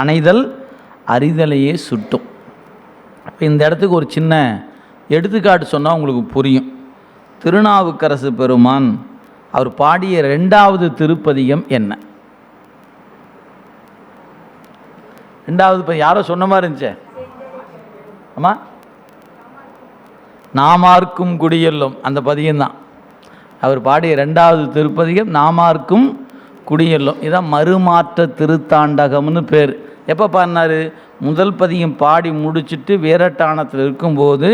அணைதல் அறிதலையே சுட்டும். இப்போ இந்த இடத்துக்கு ஒரு சின்ன எடுத்துக்காட்டு சொன்னால் உங்களுக்கு புரியும். திருநாவுக்கரசு பெருமான் அவர் பாடிய ரெண்டாவது திருப்பதிகம் என்ன? ரெண்டாவது இப்போ யாரோ சொன்ன மாதிரி இருந்துச்சே? ஆமாம் நாமார்க்கும் குடியெல்லும். அந்த பதிகம்தான் அவர் பாடிய ரெண்டாவது திருப்பதிகம் நாமார்க்கும் குடியெல்லும். இதான் மறுமாற்ற திருத்தாண்டகம்னு பேர். எப்போ பாடினார்? முதல் பதிகம் பாடி முடிச்சிட்டு வேரட்டானத்தில் இருக்கும்போது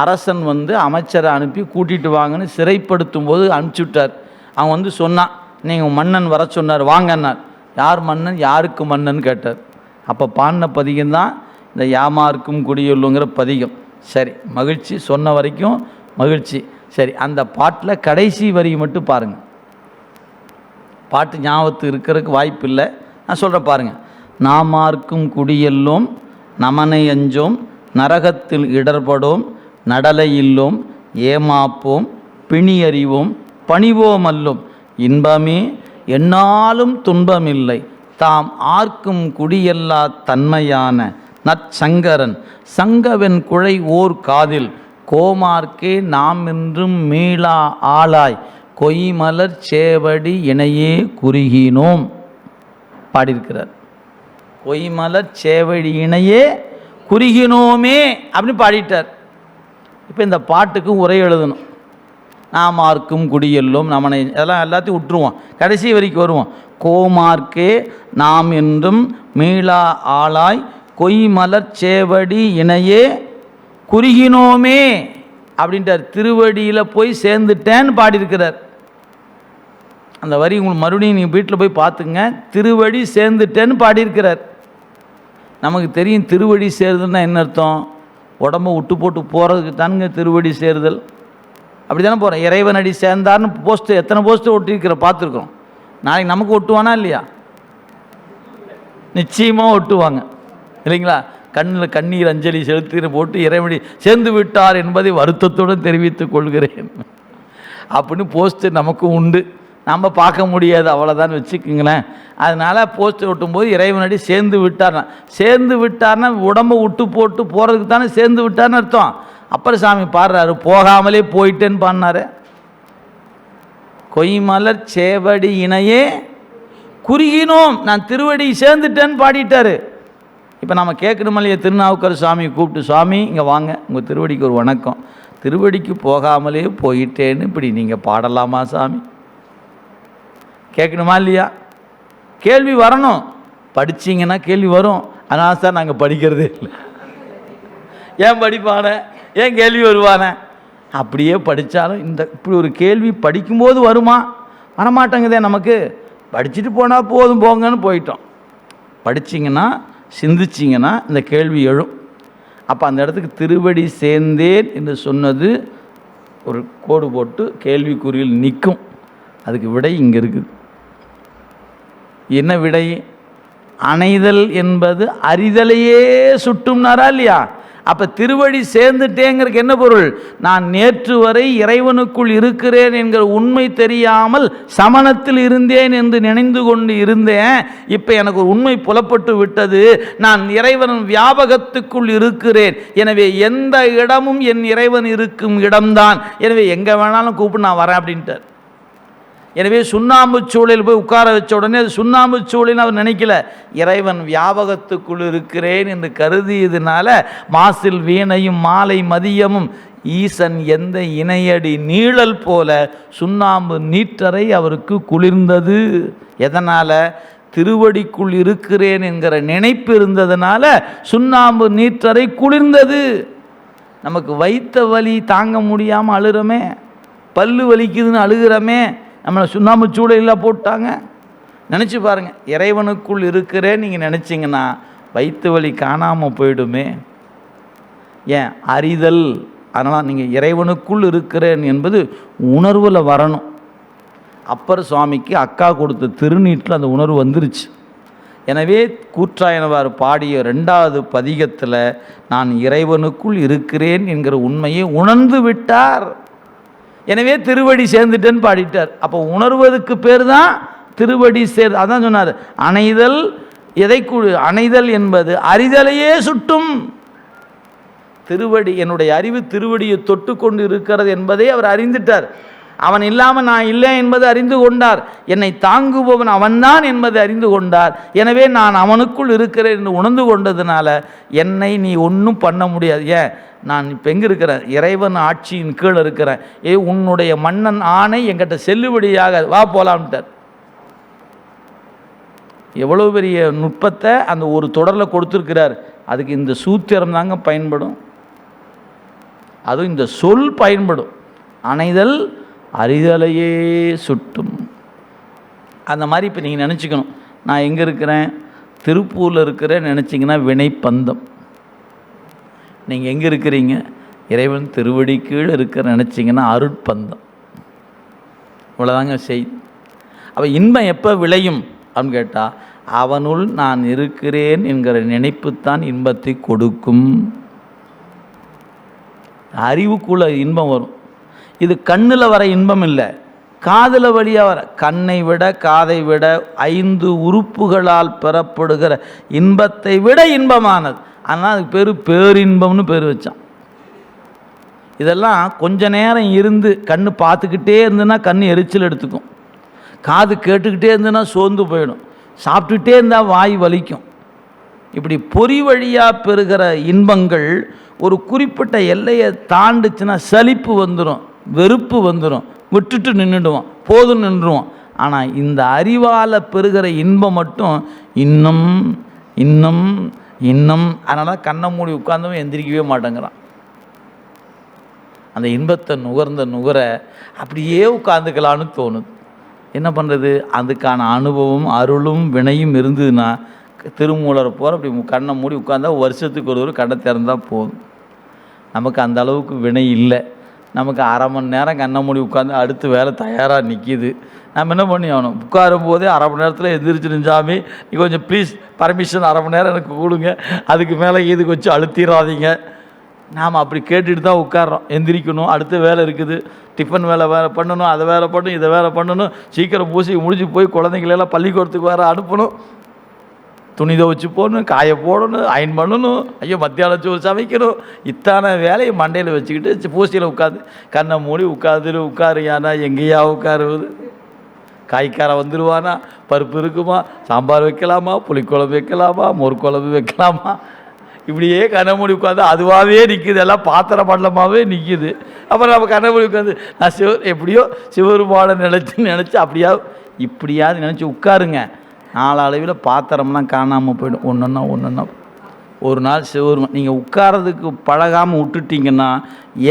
அரசன் வந்து அமைச்சரை அனுப்பி கூட்டிகிட்டு வாங்கன்னு சிறைப்படுத்தும் போது அனுப்பிச்சி விட்டார் அவன் வந்து சொன்னான் நீங்கள் மன்னன் வர சொன்னார் வாங்கன்னார். யார் மன்னன்? யாருக்கு மன்னன் கேட்டார். அப்போ பாடின பதிகம் தான் இந்த யாமார்க்கும் குடியுள்ளுங்கிற பதிகம். சரி மகிழ்ச்சி. சொன்ன வரைக்கும் மகிழ்ச்சி. சரி அந்த பாட்டில் கடைசி வரி மட்டும் பாருங்கள் பாட்டு ஞாபகத்துக்கு இருக்கிறதுக்கு வாய்ப்பு இல்லை நான் சொல்கிறேன் பாருங்கள் நாமார்க்கும் குடியெல்லோம் நமனை அஞ்சோம் நரகத்தில் இடர்படோம் நடலையில்லோம் ஏமாப்போம் பிணியறிவோம் பணிவோம் அல்லோம். இன்பமே என்னாலும் துன்பமில்லை. தாம் ஆர்க்கும் குடியல்லா தன்மையான நற்சங்கரன். சங்கவென் குழை ஓர் காதில் கோமார்க்கே நாம் என்றும் மீளா ஆளாய் கொய்மலர் சேவடி இணையே குறுகினோம். பாடியிருக்கிறார். கொய்மலர் சேவடி இணையே குறுகினோமே அப்படின்னு பாடிட்டார். இப்போ இந்த பாட்டுக்கும் உரை எழுதணும். நாமார்க்கும் குடியெல்லும் நம்மனை அதெல்லாம் எல்லாத்தையும் விட்டுருவோம். கடைசி வரைக்கும் வருவோம். கோமார்க்கே நாம் என்றும் மீளா ஆளாய் கொய்மலர் சேவடி இணையே குறுகினோமே அப்படின்ட்டார் திருவடியில் போய் சேர்ந்துட்டேன்னு பாடியிருக்கிறார். அந்த வரி உங்களுக்கு மறுபடியும் நீங்கள் வீட்டில் போய் பார்த்துங்க திருவடி சேர்ந்துட்டேன்னு பாடியிருக்கிறார். நமக்கு தெரியும் திருவடி சேருதல்னா என்ன அர்த்தம்? உடம்ப விட்டு போட்டு போகிறதுக்கு தானுங்க திருவடி சேருதல். அப்படி தானே போகிறோம் இறைவனடி சேர்ந்தார்னு போஸ்ட்டு எத்தனை போஸ்ட்டு ஒட்டியிருக்கிற பார்த்துருக்குறோம். நாளைக்கு நமக்கு ஒட்டுவானா இல்லையா? நிச்சயமாக ஒட்டுவாங்க. இல்லைங்களா? கண்ணில் கண்ணீர் அஞ்சலி செலுத்தின போட்டு இறைவனடி சேர்ந்து விட்டார் என்பதை வருத்தத்துடன் தெரிவித்துக் கொள்கிறேன். அப்படின்னு போஸ்ட்டு நமக்கும் உண்டு. நம்ம பார்க்க முடியாது அவ்வளோதான் வச்சுக்கோங்களேன். அதனால் போஸ்டர் ஒட்டும்போது இறைவனடி சேர்ந்து விட்டார்னா சேர்ந்து விட்டார்னா உடம்பை விட்டு போட்டு போகிறதுக்கு தானே சேர்ந்து விட்டார்னு அர்த்தம். அப்புறம் சாமி பாடுறாரு போகாமலே போயிட்டேன்னு பாடினாரு. கொய்மலர் சேவடி இணையே குறுகினோம் நான் திருவடி சேர்ந்துட்டேன்னு பாடிட்டாரு. இப்போ நம்ம கேட்கணும் இல்லையா திருநாவுக்கர் சாமி கூப்பிட்டு சுவாமி இங்கே வாங்க உங்கள் திருவடிக்கு ஒரு வணக்கம். திருவடிக்கு போகாமலே போயிட்டேன்னு இப்படி நீங்கள் பாடலாமா சாமி? கேட்கணுமா இல்லையா? கேள்வி வரணும். படிச்சிங்கன்னா கேள்வி வரும். ஆனால் சார் நாங்கள் படிக்கிறதே இல்லை. ஏன் படிப்பானே? ஏன் கேள்வி வருவானே? அப்படியே படித்தாலும் இந்த இப்படி ஒரு கேள்வி படிக்கும்போது வருமா? வரமாட்டேங்குதே நமக்கு. படிச்சுட்டு போனால் போதும் போங்கன்னு போயிட்டோம். படிச்சிங்கன்னா சிந்திச்சிங்கன்னா இந்த கேள்வி எழும். அப்போ அந்த இடத்துக்கு திருவடி சேர்ந்தேன் என்று சொன்னது ஒரு கோடு போட்டு கேள்விக்குறியில் நிற்கும். அதுக்கு விடை இங்கே இருக்குது. என்ன விடை? அணைதல் என்பது அறிதலையே சுட்டும்னாரா இல்லையா? அப்போ திருவடி சேர்ந்துட்டேங்கிறதுக்கு என்ன பொருள்? நான் நேற்று வரை இறைவனுக்குள் இருக்கிறேன் என்கிற உண்மை தெரியாமல் சமணத்தில் இருந்தேன் என்று நினைந்து கொண்டு இருந்தேன். இப்போ எனக்கு ஒரு உண்மை புலப்பட்டு விட்டது. நான் இறைவன் வியாபகத்துக்குள் இருக்கிறேன். எனவே எந்த இடமும் என் இறைவன் இருக்கும் இடம்தான். எனவே எங்கே வேணாலும் கூப்பிட்டு நான் வரேன் அப்படின்ட்டு எனவே சுண்ணாம்பு சூளையில் போய் உட்கார வச்ச உடனே அது சுண்ணாம்பு சூளைன்னு அவர் நினைக்கல. இறைவன் வியாபகத்துக்குள் இருக்கிறேன் என்று கருதியதுனால மாசில் வீணையும் மாலை மதியமும் ஈசன் எந்த இணையடி நீழல் போல சுண்ணாம்பு நீற்றரை அவருக்கு குளிர்ந்தது. எதனால்? திருவடிக்குள் இருக்கிறேன் என்கிற நினைப்பு இருந்ததுனால சுண்ணாம்பு நீற்றரை குளிர்ந்தது. நமக்கு வைத்த வலி தாங்க முடியாமல் அழுகிறோமே பல்லு வலிக்குதுன்னு அழுகிறோமே. நம்மளை சுண்ணாம்பு சூளையில் போட்டாங்க. நினச்சி பாருங்கள் இறைவனுக்குள் இருக்கிறேன்னு நீங்கள் நினச்சிங்கன்னா வயிற்று வலி காணாமல் போயிடுமே. ஏன்? அறிதல். அதனால் நீங்கள் இறைவனுக்குள் இருக்கிறேன் என்பது உணர்வில் வரணும். அப்பர் சுவாமிக்கு அக்கா கொடுத்த திருநீட்டில் அந்த உணர்வு வந்துருச்சு. எனவே கூற்றாயனவார் பாடிய ரெண்டாவது பதிகத்தில் நான் இறைவனுக்குள் இருக்கிறேன் என்கிற உண்மையை உணர்ந்து விட்டார். எனவே திருவடி சேர்ந்துட்டேன்னு பாடிட்டார். அப்போ உணர்வதுக்கு பேர் தான் திருவடி சேர் அதான் சொன்னார் அணைதல் எதை அணைதல் என்பது அறிதலையே சுட்டும். திருவடி என்னுடைய அறிவு திருவடியை தொட்டு கொண்டு இருக்கிறது என்பதை அவர் அறிந்துட்டார். அவன் இல்லாமல் நான் இல்லை என்பது அறிந்து கொண்டார். என்னை தாங்குபவன் அவன்தான் என்பதை அறிந்து கொண்டார். எனவே நான் அவனுக்குள் இருக்கிறேன் என்று உணர்ந்து கொண்டதுனால என்னை நீ ஒன்றும் பண்ண முடியாது. ஏன்? நான் இப்போ எங்கே இருக்கிறேன்? இறைவன் ஆட்சியின் கீழே இருக்கிறேன். ஏ உன்னுடைய மன்னன் ஆணை என்கிட்ட செல்லுபடியாக வா போலாம்ட்டார். எவ்வளோ பெரிய நுட்பத்தை அந்த ஒரு தொடரில் கொடுத்துருக்கிறார். அதுக்கு இந்த சூத்திரம் தாங்க பயன்படும். அதுவும் இந்த சொல் பயன்படும். அணைதல் அறிதலையே சுட்டும். அந்த மாதிரி இப்போ நீங்கள் நினச்சிக்கணும். நான் எங்கே இருக்கிறேன்? திருப்பூரில் இருக்கிறேன் நினச்சிங்கன்னா வினைப்பந்தம். நீங்கள் எங்கே இருக்கிறீங்க? இறைவன் திருவடி கீழே இருக்கிற நினச்சிங்கன்னா அருட்பந்தம். இவ்வளோதாங்க செய். அப்போ இன்பம் எப்போ விளையும்? அப்படின்னு கேட்டால் அவனுள் நான் இருக்கிறேன் என்கிற நினைப்புத்தான் இன்பத்தை கொடுக்கும். அறிவுக்குள்ள இன்பம் வரும். இது கண்ணில் வர இன்பம் இல்லை. காதில் வழியாக வர கண்ணை விட காதை விட ஐந்து உறுப்புகளால் பெறப்படுகிற இன்பத்தை விட இன்பமானது. ஆனால் அதுக்கு பேர் பேரின்பம்னு பேர் வச்சான். இதெல்லாம் கொஞ்ச நேரம் இருந்து கண் பார்த்துக்கிட்டே இருந்துன்னா கண் எரிச்சல் எடுத்துக்கும். காது கேட்டுக்கிட்டே இருந்துன்னா சோர்ந்து போயிடும். சாப்பிட்டுட்டே இருந்தால் வாய் வலிக்கும். இப்படி பொறி வழியாக பெறுகிற இன்பங்கள் ஒரு குறிப்பிட்ட எல்லையை தாண்டுச்சுன்னா சலிப்பு வந்துடும் வெறுப்பு வந்துடும் விட்டுட்டு நின்றுடுவோம் போதும் நின்றுவோம் ஆனால் இந்த அறிவால் பெறுகிற இன்பம் மட்டும் இன்னும் இன்னும் இன்னும். அதனால் கண்ணை மூடி உட்கார்ந்தவன் எந்திரிக்கவே மாட்டேங்கிறான். அந்த இன்பத்தை நுகர்ந்த நுகர அப்படியே உட்காந்துக்கலான்னு தோணுது. என்ன பண்ணுறது அதுக்கான அனுபவம் அருளும் வினையும் இருந்ததுன்னா திருமூலரை போகிற அப்படி கண்ணை மூடி உட்காந்தா வருஷத்துக்கு ஒரு தடவை கண்ணை திறந்தால் போதும். நமக்கு அந்த அளவுக்கு வினை இல்லை. நமக்கு அரை மணி நேரம் கண்ணை மூடி உட்காந்து அடுத்து வேலை தயாராக நிற்கிது நம்ம என்ன பண்ணி ஆகணும்? உட்காரும் போதே அரை மணி நேரத்தில் எந்திரிச்சு நிஞ்சாமி நீ கொஞ்சம் ப்ளீஸ் பர்மிஷன் அரை மணி நேரம் எனக்கு கொடுங்க. அதுக்கு மேலே இதுக்கு வச்சு அழுத்திடாதீங்க நாம் அப்படி கேட்டுட்டு தான் உட்கார்றோம். எந்திரிக்கணும். அடுத்த வேலை இருக்குது. டிஃபன் வேலை வேறு பண்ணணும். அதை வேலை பண்ணணும் இதை வேலை பண்ணணும். சீக்கிரம் பூசி முடிஞ்சு போய் குழந்தைங்களெல்லாம் பள்ளிக்கூடத்துக்கு வேறு அனுப்பணும். துணி துவச்சி போடணும் காய போடணும் அயன் பண்ணணும். ஐயோ மத்தியானம் சோறு சமைக்கணும். இத்தான வேலையை மண்டையில் வச்சுக்கிட்டு பூசியில் உட்காந்து கண்ணை மூடி உட்காந்துரு உட்காருயானா எங்கேயா உட்காருவது? காய்க்காரன் வந்துடுவானா பருப்பு இருக்குமா? சாம்பார் வைக்கலாமா? புளிக்குழம்பு வைக்கலாமா? மொறுக்குழம்பு குழம்பு வைக்கலாமா? இப்படியே கண்ணை மூடி உட்காந்து அதுவாகவே நிற்குது எல்லாம் பாத்திர மண்டலமாகவே நிற்கிது அப்புறம் நம்ம கண்ணை மூடி உட்காந்து நான் சிவ எப்படியோ சிவருமான நினச்சி நினச்சி அப்படியா இப்படியாவது நினச்சி உட்காருங்க. நாளடைவில் பாத்திரம்லாம் காணாமல் போயிடும். ஒன்றுன்னா ஒன்றுன்னா ஒரு நாள் சிவருமா நீங்கள் உட்காரதுக்கு பழகாமல் விட்டுட்டீங்கன்னா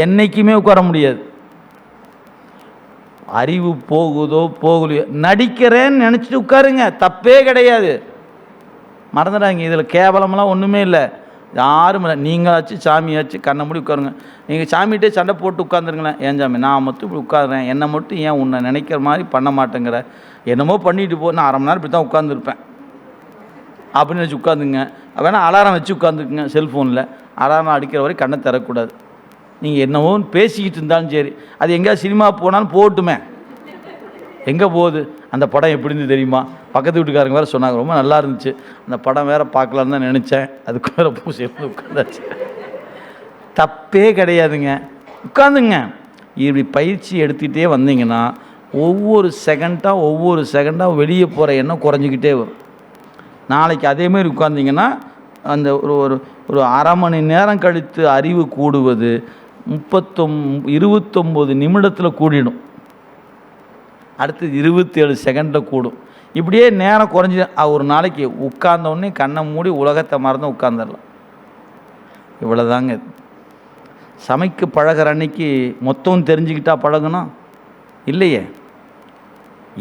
என்றைக்குமே உட்கார முடியாது. அறிவு போகுதோ போகலையோ நடிக்கிறேன்னு நினச்சிட்டு உட்காருங்க. தப்பே கிடையாது. மறந்துடாங்க இதில் கேவலமெல்லாம் ஒன்றுமே இல்லை. யாரும் இல்லை. நீங்களாச்சு சாமியாச்சு கண்ணை மூடி உட்காருங்க. நீங்கள் சாமிகிட்டே சண்டை போட்டு உட்காந்துருங்களேன் ஏன் சாமி நான் மட்டும் இப்படி உட்காடுறேன் என்னை மட்டும் ஏன் உன்னை நினைக்கிற மாதிரி பண்ண மாட்டேங்கிற? என்னமோ பண்ணிட்டு போ. நான் அரை மணி நேரம் இப்படி தான் உட்காந்துருப்பேன் அப்படின்னு வச்சு உட்காந்துங்க வேணால் அலாரம் வச்சு உட்காந்துக்குங்க செல்ஃபோனில் அலாரம் அடிக்கிற வரை கண்ணை தரக்கூடாது நீங்கள் என்னவோ பேசிக்கிட்டு இருந்தாலும் சரி. அது எங்கேயாவது சினிமா போனாலும் போட்டுமே. எங்கே போகுது? அந்த படம் எப்படி இருந்து தெரியுமா? பக்கத்து வீட்டுக்காரங்க வேறு சொன்னாங்க ரொம்ப நல்லா இருந்துச்சு. அந்த படம் வேறு பார்க்கலான்னு தான் நினச்சேன். அதுக்கு வேறு பூசி உட்காந்தாச்சு. தப்பே கிடையாதுங்க. உட்காந்துங்க. இப்படி பயிற்சி எடுத்துக்கிட்டே வந்தீங்கன்னா ஒவ்வொரு செகண்டாக ஒவ்வொரு செகண்டாக வெளியே போகிற எண்ணம் குறைஞ்சிக்கிட்டே வரும். நாளைக்கு அதேமாரி உட்காந்திங்கன்னா அந்த ஒரு ஒரு ஒரு அரை மணி நேரம் கழித்து அறிவு கூடுவது முப்பத்தொம் இருபத்தொம்போது நிமிடத்தில் கூடிடும். அடுத்தது இருபத்தேழு செகண்டில் கூடும். இப்படியே நேரம் குறைஞ்சி ஒரு நாளைக்கு உட்கார்ந்தோடனே கண்ணை மூடி உலகத்தை மறந்து உட்காந்துடலாம் இவ்வளோதாங்க சமைக்க பழகுற அன்னைக்கு மொத்தம் தெரிஞ்சுக்கிட்டா பழகணும் இல்லையே.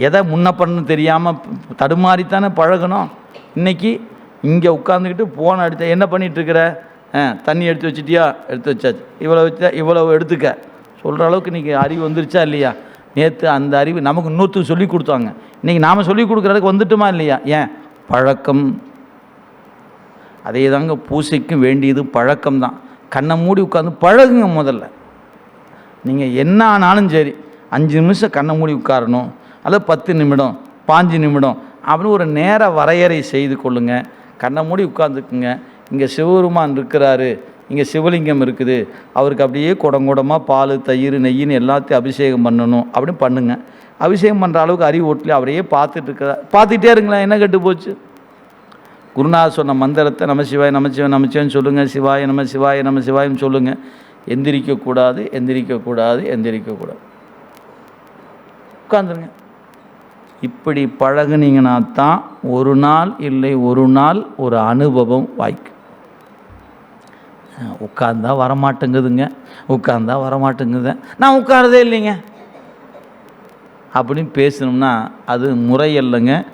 எதை முன்ன பண்ணு தெரியாமல் தடுமாறித்தானே பழகணும்? இன்றைக்கி இங்கே உட்காந்துக்கிட்டு ஃபோனை எடுத்த என்ன பண்ணிகிட்ருக்குற ஆ தண்ணி எடுத்து வச்சிட்டியா? எடுத்து வச்சாச்சு. இவ்வளோ வச்சா இவ்வளோ எடுத்துக்க. சொல்கிற அளவுக்கு இன்றைக்கி அறிவு வந்துருச்சா இல்லையா? நேற்று அந்த அறிவு நமக்கு இன்னொருத்தர் சொல்லி கொடுத்தாங்க. இன்றைக்கி நாம் சொல்லி கொடுக்குறதுக்கு வந்துட்டுமா இல்லையா? ஏன்? பழக்கம். அதே தாங்க பூசைக்கும் வேண்டியது பழக்கம் தான். கண்ணை மூடி உட்காந்து பழகுங்க முதல்ல. நீங்கள் என்ன ஆனாலும் சரி அஞ்சு நிமிஷம் கண்ணை மூடி உட்காரணும் அல்லது பத்து நிமிடம் பாஞ்சு நிமிடம் அப்படின்னு ஒரு நேர வரையறை செய்து கொள்ளுங்கள் கண்ணை மூடி உட்காந்துக்குங்க இங்கே சிவபெருமான் இருக்கிறாரு இங்கே சிவலிங்கம் இருக்குது. அவருக்கு அப்படியே குடங்குடமாக பால் தயிர் நெய்யின்னு எல்லாத்தையும் அபிஷேகம் பண்ணணும் அப்படின்னு பண்ணுங்க. அபிஷேகம் பண்ணுற அளவுக்கு அறிவு ஓட்டல அவரையே பார்த்துட்டு பார்த்துட்டே இருங்களேன் என்ன கெட்டு போச்சு? குருநாதர் சொன்ன மந்திரத்தை நம சிவாய் நம சிவாய நமச்சிவன் சொல்லுங்கள் சிவாய நம சிவாய நம சிவாயம் சொல்லுங்கள் எந்திரிக்கக்கூடாது எந்திரிக்கக்கூடாது எந்திரிக்கக்கூடாது உட்காந்துருங்க இப்படி பழகுனீங்கன்னா தான் ஒரு நாள் இல்லை ஒரு நாள் ஒரு அனுபவம் வாய்க்கும் உட்கார்ந்தா வரமாட்டேங்குதுங்க. உட்கார்ந்தா வரமாட்டேங்குது. நான் உட்காரதே இல்லைங்க. அப்படின்னு பேசணும்னா அது முறையல்லைங்க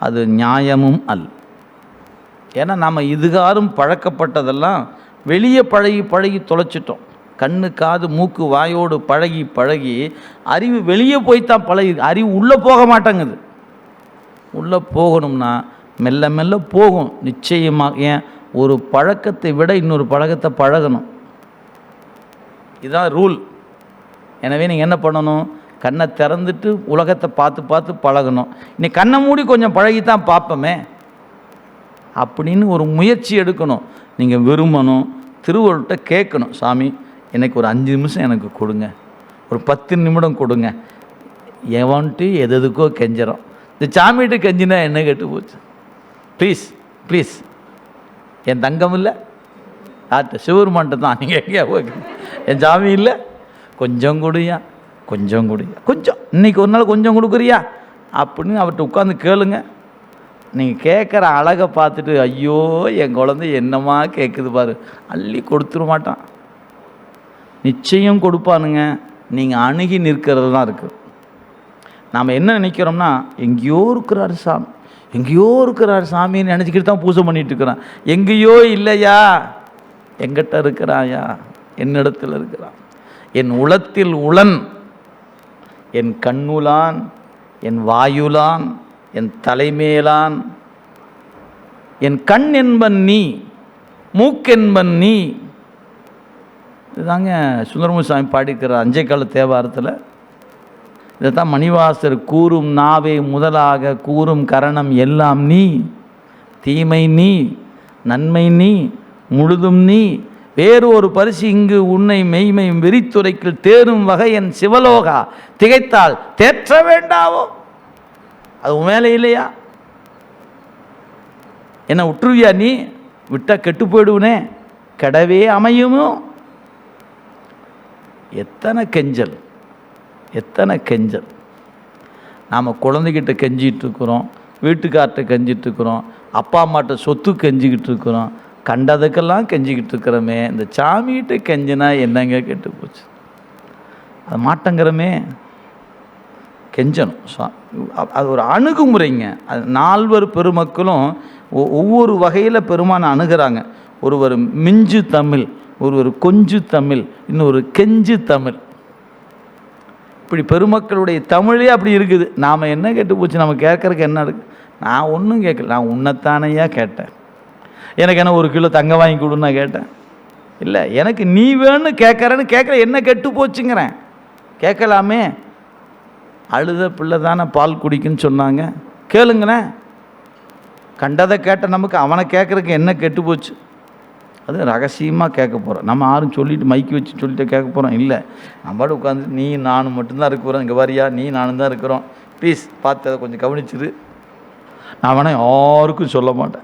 அது நியாயமும் அல்ல ஏன்னா நம்ம இதுகாரும் பழக்கப்பட்டதெல்லாம் வெளியே பழகி பழகி தொலைச்சிட்டோம். கண்ணு காது மூக்கு வாயோடு பழகி பழகி அறிவு வெளியே போய்த்தான் பழகி அறிவு உள்ளே போக மாட்டேங்குது. உள்ளே போகணும்னா மெல்ல மெல்ல போகும். நிச்சயமாக. ஏன்? ஒரு பழக்கத்தை விட இன்னொரு பழக்கத்தை பழகணும். இதுதான் ரூல். எனவே நீங்கள் என்ன பண்ணணும்? கண்ணை திறந்துட்டு உலகத்தை பார்த்து பார்த்து பழகணும். இன்னைக்கு கண்ணை மூடி கொஞ்சம் பழகித்தான் பார்ப்போமே. அப்படின்னு ஒரு முயற்சி எடுக்கணும். நீங்கள் விரும்பணும். திருவள்ளுட்ட கேட்கணும். சாமி எனக்கு ஒரு அஞ்சு நிமிஷம் எனக்கு கொடுங்க. ஒரு பத்து நிமிடம் கொடுங்க. எவன்ட்டு எது எதுக்கோ கெஞ்சிரும் இந்த சாமிகிட்ட கெஞ்சினா என்ன கேட்டு போச்சு? ப்ளீஸ் ப்ளீஸ் என் தங்கம் இல்லை. யார்கிட்ட சிவருமான்ட்ட தான். நீங்கள் எங்கேயா போய் என் சாமி இல்லை. கொஞ்சம் கொடுயா கொஞ்சம் கொடுயா. கொஞ்சம் இன்னைக்கு ஒரு நாள் கொஞ்சம் கொடுக்குறியா? அப்படின்னு அவர்கிட்ட உட்காந்து கேளுங்க. நீங்கள் கேட்குற அழகை பார்த்துட்டு ஐயோ என் குழந்தை என்னமா கேட்குது பாரு. அள்ளி கொடுத்துட மாட்டான். நிச்சயம் கொடுப்பானுங்க. நீங்கள் அணுகி நிற்கிறது தான் இருக்குது நாம் என்ன நினைக்கிறோம்னா எங்கேயோ இருக்கிறாரு சாமி. எங்கேயோ இருக்கிறார் சாமின்னு நினச்சிக்கிட்டு தான் பூஜை பண்ணிட்டு இருக்கிறான். எங்கேயோ இல்லையா? எங்கிட்ட இருக்கிறாயா? என்னிடத்தில் இருக்கிறான். என் உளத்தில் உளன் என் கண்ணுலான் என் வாயுலான் என் தலைமேலான் என் கண் என்பன் நீ மூக்கென்பன் நீ. இதுதாங்க சுந்தரமுசாமி பாடிக்கிற அஞ்சை கால தேவாரத்தில் இதைத்தான் மணிவாசர் கூறும் நாவே முதலாக கூறும் கரணம் எல்லாம் நீ தீமை நீ நன்மை நீ முழுதும் நீ. வேறு ஒரு பரிசு இங்கு உன்னை மெய்மை வெறித்துரைக்கில் தேரும் வகை என் சிவலோகா. திகைத்தால் தேற்ற வேண்டாவோ? அது உன் மேலே இல்லையா? என்ன விட்டுருவியா நீ? விட்டால் கெட்டு போயிடுவனே. கெடவே அமையுமோ? எத்தனை கெஞ்சல். எத்தனை கெஞ்சல். நாம் குழந்தைகிட்ட கெஞ்சிகிட்ருக்குறோம் இருக்கிறோம் வீட்டுக்கார்ட்ட கெஞ்சிட்ருக்குறோம் அப்பா அம்மாட்ட சொத்து கெஞ்சிக்கிட்டு இருக்கிறோம் கண்டதுக்கெல்லாம் கெஞ்சிக்கிட்டு இருக்கிறோமே இந்த சாமிகிட்ட கெஞ்சினா என்னங்க கெட்டு போச்சு? அது மாட்டங்கிறமே. கெஞ்சணும். அது ஒரு அணுகுமுறைங்க. அது நால்வர் பெருமக்களும் ஒ- ஒவ்வொரு வகையில் பெருமானை அணுகிறாங்க. ஒருவர் மிஞ்சு தமிழ் ஒருவர் கொஞ்சு தமிழ் இன்னொரு கெஞ்சு தமிழ். இப்படி பெருமக்களுடைய தமிழே அப்படி இருக்குது. நாம் என்ன கேட்டு போச்சு? நம்ம கேட்குறக்கு என்ன இருக்கு? நான் ஒன்றும் கேட்கல. நான் உன்னைத்தானையா கேட்டேன். எனக்கு என்ன ஒரு கிலோ தங்க வாங்கி கொடுன்னு நான் கேட்டேன். இல்லை எனக்கு நீ வேணும்னு கேட்குறேன்னு கேட்குற என்ன கெட்டு போச்சுங்கிறேன். கேட்கலாமே. அழுத பிள்ளை தானே பால் குடிக்குன்னு சொன்னாங்க. கேளுங்களேன். கண்டதை கேட்ட நமக்கு அவனை கேட்குறக்கு என்ன கெட்டு போச்சு? அது ரகசியமாக கேட்க போகிறோம் நம்ம யாரும் சொல்லிட்டு மைக்கு வச்சு சொல்லிட்டு கேட்க போகிறோம் இல்லை நம்ம உட்காந்து நீ நானும் மட்டும்தான் இருக்கிறோம் இங்கே வரியா நீ நானும் தான் இருக்கிறோம். ப்ளீஸ் பார்த்து அதை கொஞ்சம் கவனிச்சிரு. நான் வேணால் யாருக்கும் சொல்ல மாட்டேன்.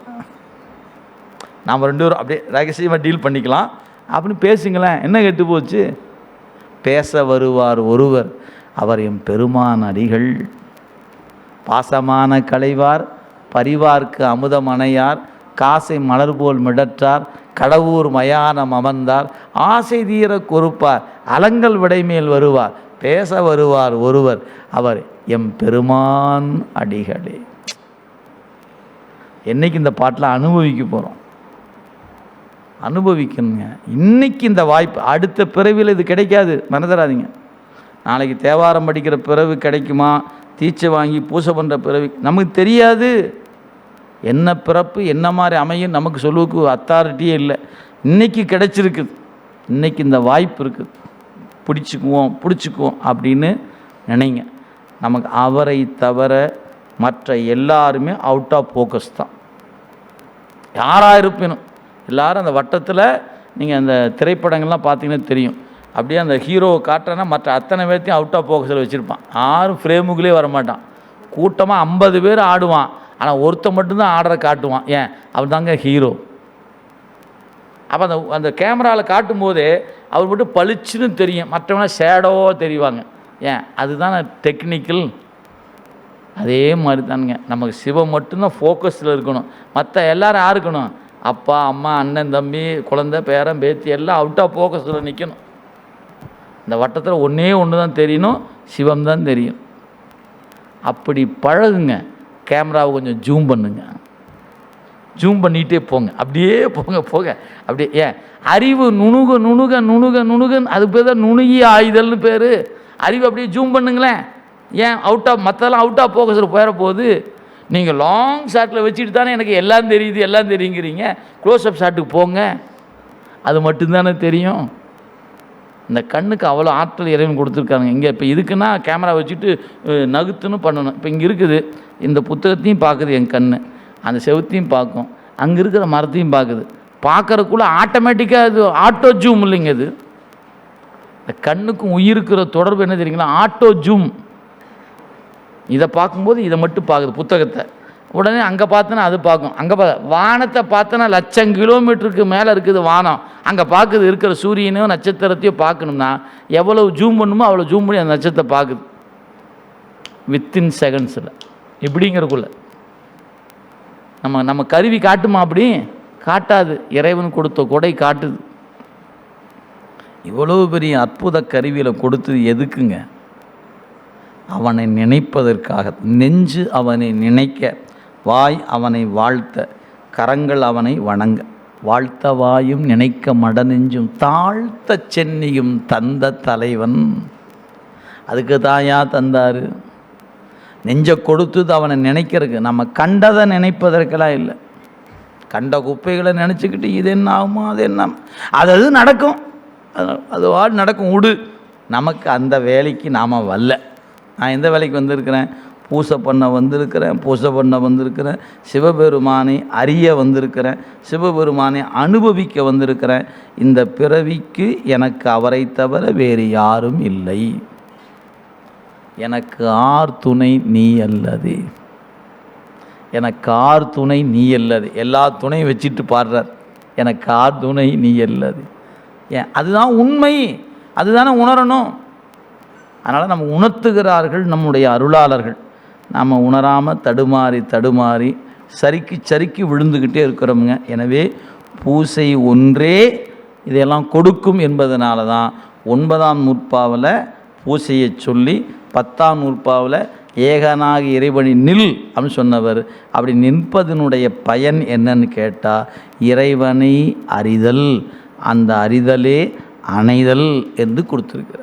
நாம் ரெண்டு பேரும் அப்படியே ரகசியமாக டீல் பண்ணிக்கலாம். அப்படின்னு பேசுங்களேன். என்ன கெட்டு போச்சு? பேச வருவார் ஒருவர். அவர் எம் பெருமான் அடிகள். பாசமான கலைவார். பரிவார்க்கு அமுதமனையார் காசை மலர் போல் மிடற்றார். கடவுர் மயானம் அமர்ந்தார். ஆசை தீர கொறுப்பார். அலங்கல் விடைமேல் வருவார். பேச வருவார் ஒருவர். அவர் எம் பெருமான் அடிகளே. என்னைக்கு இந்த பாட்டில் அனுபவிக்க போகிறோம் அனுபவிக்கணுங்க. இன்னைக்கு இந்த வாய்ப்பு அடுத்த பிறவியில் இது கிடைக்காது. மறந்துடாதீங்க. நாளைக்கு தேவாரம் படிக்கிற பிறவு கிடைக்குமா? தீட்சை வாங்கி பூசை பண்ணுற பிறவி நமக்கு தெரியாது. என்ன பிறப்பு என்ன மாதிரி அமையும் நமக்கு சொல்லுவதுக்கு அத்தாரிட்டியே இல்லை. இன்றைக்கி கிடைச்சிருக்குது. இன்றைக்கி இந்த வாய்ப்பு இருக்குது. பிடிச்சிக்குவோம் பிடிச்சிக்குவோம் அப்படின்னு நினைங்க. நமக்கு அவரை தவிர மற்ற எல்லாருமே அவுட் ஆஃப் ஃபோக்கஸ் தான். யாராக இருப்பினும். எல்லாரும் அந்த வட்டத்தில் நீங்கள் அந்த திரைப்படங்கள்லாம் பார்த்தீங்கன்னா தெரியும். அப்படியே அந்த ஹீரோவை காட்டுறேன்னா மற்ற அத்தனை பேர்த்தையும் அவுட் ஆஃப் ஃபோக்கஸில் வச்சுருப்பான். யாரும் ஃப்ரேமுக்குள்ளே வர மாட்டான் கூட்டமாக ஐம்பது பேர் ஆடுவான். ஆனால் ஒருத்தன் மட்டும்தான் ஆர்டரை காட்டுவான். ஏன்? அவர் தாங்க ஹீரோ அப்போ அந்த அந்த கேமராவில் காட்டும்போது அவர் மட்டும் பளிச்சுன்னு தெரியும். மற்றவங்க ஷேடோவாக தெரிவாங்க. ஏன்? அதுதான் டெக்னிக்கல் அதே மாதிரி தானுங்க நமக்கு சிவம் மட்டும்தான் ஃபோக்கஸில் இருக்கணும். மற்ற எல்லாரும் யார் இருக்கணும்? அப்பா அம்மா அண்ணன் தம்பி குழந்தை பேரன் பேத்தி எல்லாம் அவுட் ஆஃப் ஃபோக்கஸில் நிற்கணும் இந்த வட்டத்தில் ஒன்றே ஒன்று தான் தெரியணும். சிவம் தான் தெரியும். அப்படி பழகுங்க. கேமராவை கொஞ்சம் ஜூம் பண்ணுங்க. ஜூம் பண்ணிகிட்டே போங்க. அப்படியே போங்க போங்க. அப்படியே ஏன்? அறிவு நுணுக நுணுக நுணுக நுணுகன்னு அது பேர் தான் நுணுகி ஆயுதல்னு பேர். அறிவு அப்படியே ஜூம் பண்ணுங்களேன். ஏன்? அவுட்டாக மற்றதெல்லாம் மற்றெல்லாம் அவுட் ஃபோக்கஸில் போயிட போகுது நீங்கள் லாங் ஷாட்டில் வச்சுட்டு தானே எனக்கு எல்லாம் தெரியுது எல்லாம் தெரியுங்கிறீங்க. க்ளோஸ் அப் ஷாட்டுக்கு போங்க. அது மட்டும்தானே தெரியும். இந்த கண்ணுக்கு அவ்வளோ ஆற்றல் இறைவன் கொடுத்துருக்காங்க இங்கே இப்போ இதுக்குன்னா கேமரா வச்சுட்டு நகுத்துன்னு பண்ணணும். இப்போ இங்கே இருக்குது. இந்த புத்தகத்தையும் பார்க்குது என் கண் அந்த செவுத்தையும் பார்க்கும். அங்கே இருக்கிற மரத்தையும் பார்க்குது. பார்க்கறதுக்குள்ளே ஆட்டோமேட்டிக்காக அது ஆட்டோ ஜூம் இல்லைங்க இது. இந்த கண்ணுக்கும் உயிருக்கிற தொடர்பு என்ன தெரியுங்களா? ஆட்டோ ஜூம் இதை பார்க்கும்போது இதை மட்டும் பார்க்குது புத்தகத்தை. உடனே அங்கே பார்த்தனா அது பார்க்கும். அங்கே பார்த்த வானத்தை பார்த்தனா லட்சம் கிலோமீட்டருக்கு மேலே இருக்குது வானம். அங்கே பார்க்குது இருக்கிற சூரியனையோ நட்சத்திரத்தையோ பார்க்கணும்னா எவ்வளவு ஜூம் பண்ணுமோ அவ்வளோ ஜூம் பண்ணி அந்த நட்சத்திரத்தை பார்க்குது. வித்தின் செகண்ட்ஸில் எப்படிங்கிறக்குள்ள நம்ம நம்ம கருவி காட்டுமா அப்படி? காட்டாது. இறைவன் கொடுத்த கொடை காட்டுது. இவ்வளவு பெரிய அற்புத கருவியில் கொடுத்தது எதுக்குங்க? அவனை நினைப்பதற்காக. நெஞ்சு அவனை நினைக்க வாய் அவனை வாழ்த்த கரங்கள் அவனை வணங்க. வாழ்த்த வாயும் நினைக்க மடநெஞ்சும் தாழ்த்த சென்னியும் தந்த தலைவன். அதுக்கு தாயா தந்தாரு? நெஞ்சை கொடுத்தது அவனை நினைக்கிறதுக்கு. நம்ம கண்டதை நினைப்பதற்கெல்லாம் இல்லை. கண்ட குப்பைகளை நினச்சிக்கிட்டு இது என்ன ஆகுமோ அது என்ன அது அது நடக்கும். அது அதுவா நடக்கும். உடு. நமக்கு அந்த வேலைக்கு நாம் வரல. நான் எந்த வேலைக்கு வந்திருக்கிறேன்? பூசை பண்ண வந்திருக்கிறேன் பூசை பண்ண வந்திருக்கிறேன். சிவபெருமானை அறிய வந்திருக்கிறேன். சிவபெருமானை அனுபவிக்க வந்திருக்கிறேன். இந்த பிறவிக்கு எனக்கு அவரை தவிர வேறு யாரும் இல்லை. எனக்கு ஆர் துணை நீ அல்லது. எனக்கு ஆர் துணை நீ அல்லது. எல்லா துணையும் வச்சுட்டு பாடுறார். எனக்கு ஆர் துணை நீ அல்லது. ஏன்? அதுதான் உண்மை. அதுதானே உணரணும். அதனால் நம்ம உணர்த்துகிறார்கள் நம்முடைய அருளாளர்கள். நாம் உணராமல் தடுமாறி தடுமாறி சறுக்கி சறுக்கி விழுந்துக்கிட்டே இருக்கிறோமுங்க. எனவே பூசை ஒன்றே இதையெல்லாம் கொடுக்கும் என்பதனால தான் ஒன்பதாம் முற்பாவில் பூசையை சொல்லி பத்தாம் நூற்பாவில் ஏகனாக இறைவனி நில் அப்படின்னு சொன்னவர். அப்படி நிற்பதனுடைய பயன் என்னன்னு கேட்டால் இறைவனை அறிதல். அந்த அறிதலே அணைதல் என்று கொடுத்துருக்கிறார்.